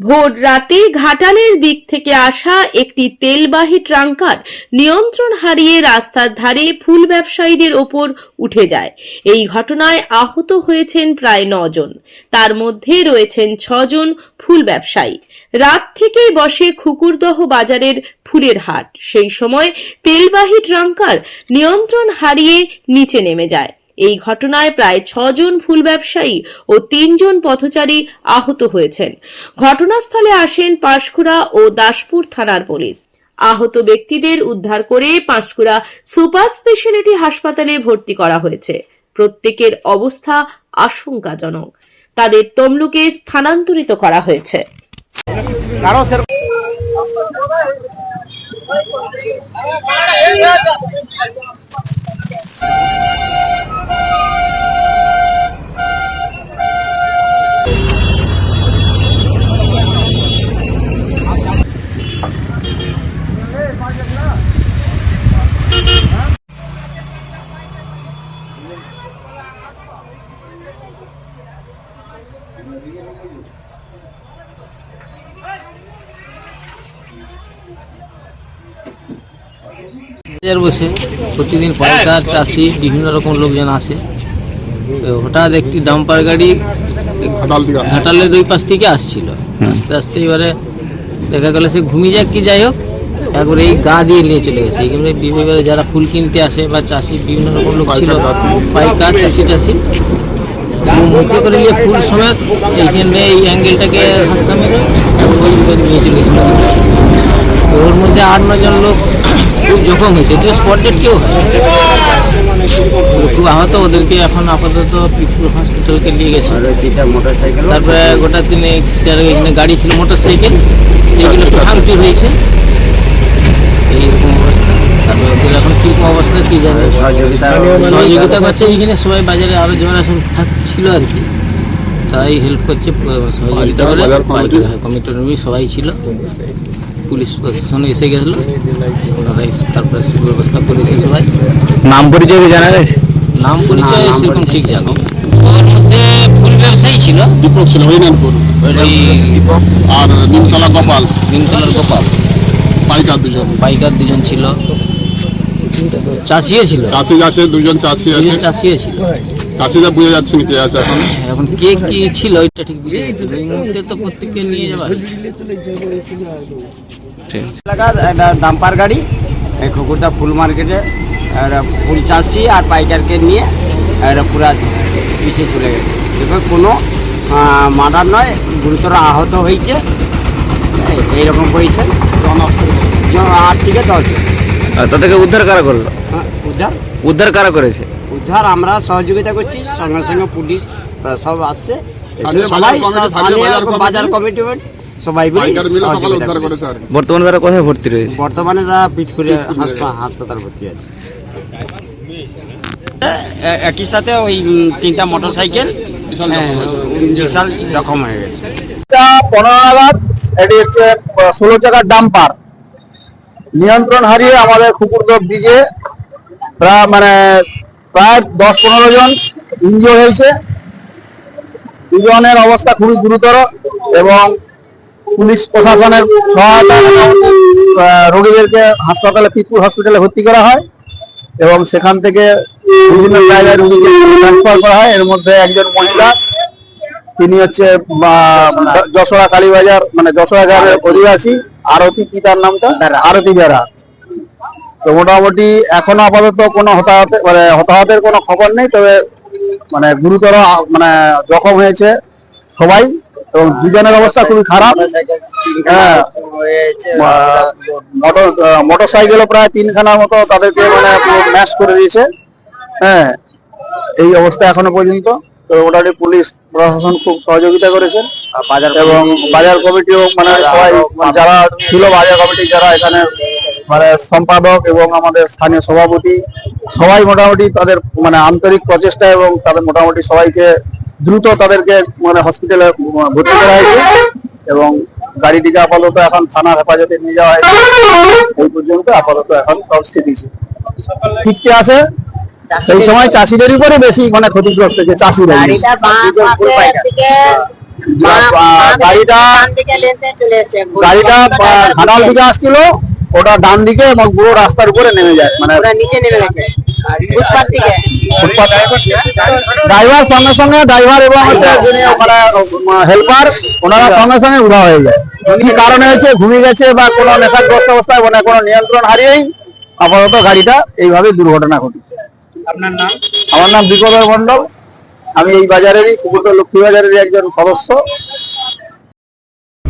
ভোর রাতে ঘাটালের দিক থেকে আসা একটি তেলবাহী ট্রাঙ্কার নিয়ন্ত্রণ হারিয়ে রাস্তার ধারে ফুল ব্যবসায়ীদের ওপর উঠে যায়। এই ঘটনায় আহত হয়েছেন প্রায় নজন। তার মধ্যে রয়েছেন ছজন ফুল ব্যবসায়ী। রাত থেকেই বসে খুকুরদহ বাজারের ফুলের হাট। সেই সময় তেলবাহী ট্রাঙ্কার নিয়ন্ত্রণ হারিয়ে নিচে নেমে যায়। এই ঘটনায় প্রায় ছজন ফুল ব্যবসায়ী ও তিনজন পথচারী আহত হয়েছেন ঘটনাস্থলে আসেন পাঁশকুড়া ও দাসপুর থানার পুলিশ আহত ব্যক্তিদের উদ্ধার করে পাঁশকুড়া সুপার স্পেশালিটি হাসপাতালে ভর্তি করা হয়েছে প্রত্যেকের অবস্থা আশঙ্কাজনক তাদের তমলুকে স্থানান্তরিত করা হয়েছে বাজার বসে। প্রতিদিন পাইকার চাষি বিভিন্ন রকম লোকজন আসে। হঠাৎ একটি ডাম্পার গাড়ি ঘাটালের দুই পাশ থেকে আসছিল। আস্তে আস্তে এবারে দেখা গেল সে ঘুমিয়ে যাক কি যাই হোক একবারে এই গা দিয়ে নিয়ে চলে গেছে। এবারে বিভিন্ন যারা ফুল কিনতে আসে বা চাষি বিভিন্ন রকম লোক ছিল পাইকার চাষি। টাষি মুখে করে নিয়ে ফুল সমেত এইখানে এই অ্যাঙ্গেলটাকে মেরে ওই নিয়ে চলে গেছিল ওর মধ্যে আট নজন লোক খুব জখম হয়েছে। তো স্পট ডেট কেউ হয় খুব আহত ওদেরকে এখন আপাতত পিপুর হসপিটালকে নিয়ে গেছে। তারপরে গোটা তিনি যারা এখানে গাড়ি ছিল মোটর সাইকেল যেগুলো একটু ভাঙচুর হয়েছে। এইরকম অবস্থা। তারপরে ওদের এখন কীরকম অবস্থা কী যাবে? সহযোগিতা করছে এখানে সবাই বাজারে আরও যারা সব থাক ছিল আর কি তাই হেল্প করছে সহযোগিতা করে। কমিটির সবাই ছিল। পুলিশ প্রশাসন এসে গেছিল ওনারাই তারপরে সুব্যবস্থা করেছে সবাই নাম পরিচয় জানা গেছে? নাম পরিচয় সেরকম ঠিক জানো। ওর মধ্যে ফুল ব্যবসায়ী ছিল। দীপক ছিল ওই দীপক আর নিমতলা গোপাল। নিমতলার গোপাল। পাইকার দুজন। পাইকার দুজন ছিল। চাষিও ছিল। চাষি আছে দুজন চাষি আছে। চাষিও ছিল। চাষিরা বুঝে যাচ্ছেন কে আছে এখন। এখন কে কি ছিল ওইটা ঠিক বুঝে যাচ্ছে এই মুহূর্তে তো প্রত্যেককে নিয়ে যাবার এলাকা একটা ডাম্পার গাড়ি। এই খুকুরদা ফুল মার্কেটে ফুল চাষছি আর পাইকারকে নিয়ে পুরা পিছিয়ে চলে গেছে। এবার কোনো মার্ডার নয় গুরুতর আহত হয়েছে। এই- এইরকম হয়েছে। আট থেকে দশ তাদেরকে উদ্ধার কারা করল? হ্যাঁ, উদ্ধার? উদ্ধার কারা করেছে? উদ্ধার আমরা সহযোগিতা করছি সঙ্গে সঙ্গে পুলিশ সব আসছে। সবাই বাজার কমিটি, বর্তমানে তারা কোথায় ভর্তি রয়েছে? বর্তমানে যা পিটকুড়ে হাসপাতাল ভর্তি আছে। একই সাথে ওই তিনটা মোটর সাইকেল বিশাল জখম হয়েছে। বিশাল জখম হয়ে গেছে। পনেরো নাগাদ এটি হচ্ছে ষোলো চাকার ডাম্পার। নিয়ন্ত্রণ হারিয়ে আমাদের কুকুরদহ ব্রিজে প্রায় মানে প্রায় দশ পনেরো জন ইনজিওর হয়েছে। দুজনের অবস্থা খুবই গুরুতর এবং পুলিশ প্রশাসনের সহায়তা রোগীদেরকে হাসপাতালে পিতপুর হসপিটালে ভর্তি করা হয় এবং সেখান থেকে বিভিন্ন জায়গায় রোগীকে ট্রান্সফার করা হয়। এর মধ্যে একজন মহিলা তিনি হচ্ছে যশোরা কালীবাজার মানে যশোরা গ্রামের অধিবাসী আরতি কি তার নামটা? আরতি বেড়া। তো মোটামুটি এখনও আপাতত কোনো হতাহত মানে হতাহতের কোনো খবর নেই তবে মানে গুরুতর মানে জখম হয়েছে সবাই। এবং দুজনের অবস্থা খুবই খারাপ। হ্যাঁ মোটর মোটর সাইকেলও প্রায় তিনখানার মতো তাদেরকে মানে ম্যাশ করে দিয়েছে। হ্যাঁ এই অবস্থা এখনও পর্যন্ত। তো মোটামুটি পুলিশ প্রশাসন খুব সহযোগিতা করেছেন বাজার এবং বাজার কমিটিও মানে সবাই মানে যারা ছিল বাজার কমিটি যারা এখানে মানে সম্পাদক এবং আমাদের স্থানীয় সভাপতি সবাই মোটামুটি তাদের মানে আন্তরিক প্রচেষ্টা এবং তাদের মোটামুটি সবাইকে দ্রুত তাদেরকে মানে হসপিটালে ভর্তি করা হয়েছে এবং গাড়িটিকে আপাতত এখন থানার হেফাজতে নিয়ে যাওয়া হয়েছে। এই পর্যন্ত আপাতত এখন সব স্থিতিশীল ফিরতে আসে সেই সময় চাষিদের উপরে বেশি মানে ক্ষতিগ্রস্ত হয়েছে চাষিরা। গাড়িটা গাড়িটা খানাল দিকে আসছিল ওটা ডান দিকে এবং পুরো রাস্তার উপরে নেমে যায় মানে নিচে নেমে গেছে। ড্রাইভার সঙ্গে সঙ্গে ড্রাইভার এবং হেল্পার ওনারা সঙ্গে সঙ্গে উড়া হয়ে যায়। কি কারণে হয়েছে? ঘুমিয়ে গেছে বা কোনো নেশাগ্রস্ত অবস্থায় মানে কোনো নিয়ন্ত্রণ হারিয়েই আপাতত গাড়িটা এইভাবে দুর্ঘটনা ঘটেছে। আপনার নাম? আমার নাম বিকদর মন্ডল আমি এই বাজারেরই কুকুরটা লক্ষ্মী বাজারেরই একজন সদস্য।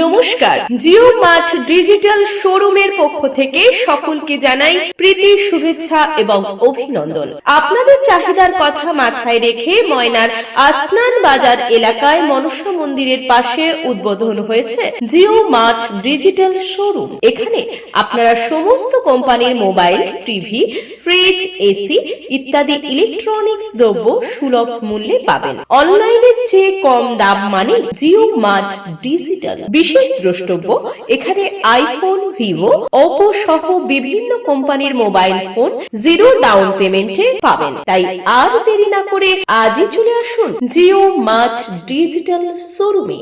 নমস্কার। জিও মার্ট ডিজিটাল শোরুমের পক্ষ থেকে সকলকে জানাই প্রীতি, শুভেচ্ছা এবং অভিনন্দন। আপনাদের চাহিদার কথা মাথায় রেখে ময়নার আসনান বাজার এলাকায় মনসা মন্দিরের পাশে উদ্বোধন হয়েছে জিও মার্ট ডিজিটাল শোরুম। এখানে আপনারা সমস্ত কোম্পানির মোবাইল, টিভি, ফ্রিজ, এসি ইত্যাদি ইলেকট্রনিক্স দ্রব্য সুলভ মূল্যে পাবেন। অনলাইনের চেয়ে কম দাম মানে জিও মার্ট ডিজিটাল। বিশেষ দ্রষ্টব্য, এখানে আইফোন ভিভো ওপো সহ বিভিন্ন কোম্পানির মোবাইল ফোন জিরো ডাউন পেমেন্টে পাবেন। তাই আর দেরি না করে আজই চলে আসুন জিও মার্ট ডিজিটাল শোরুমে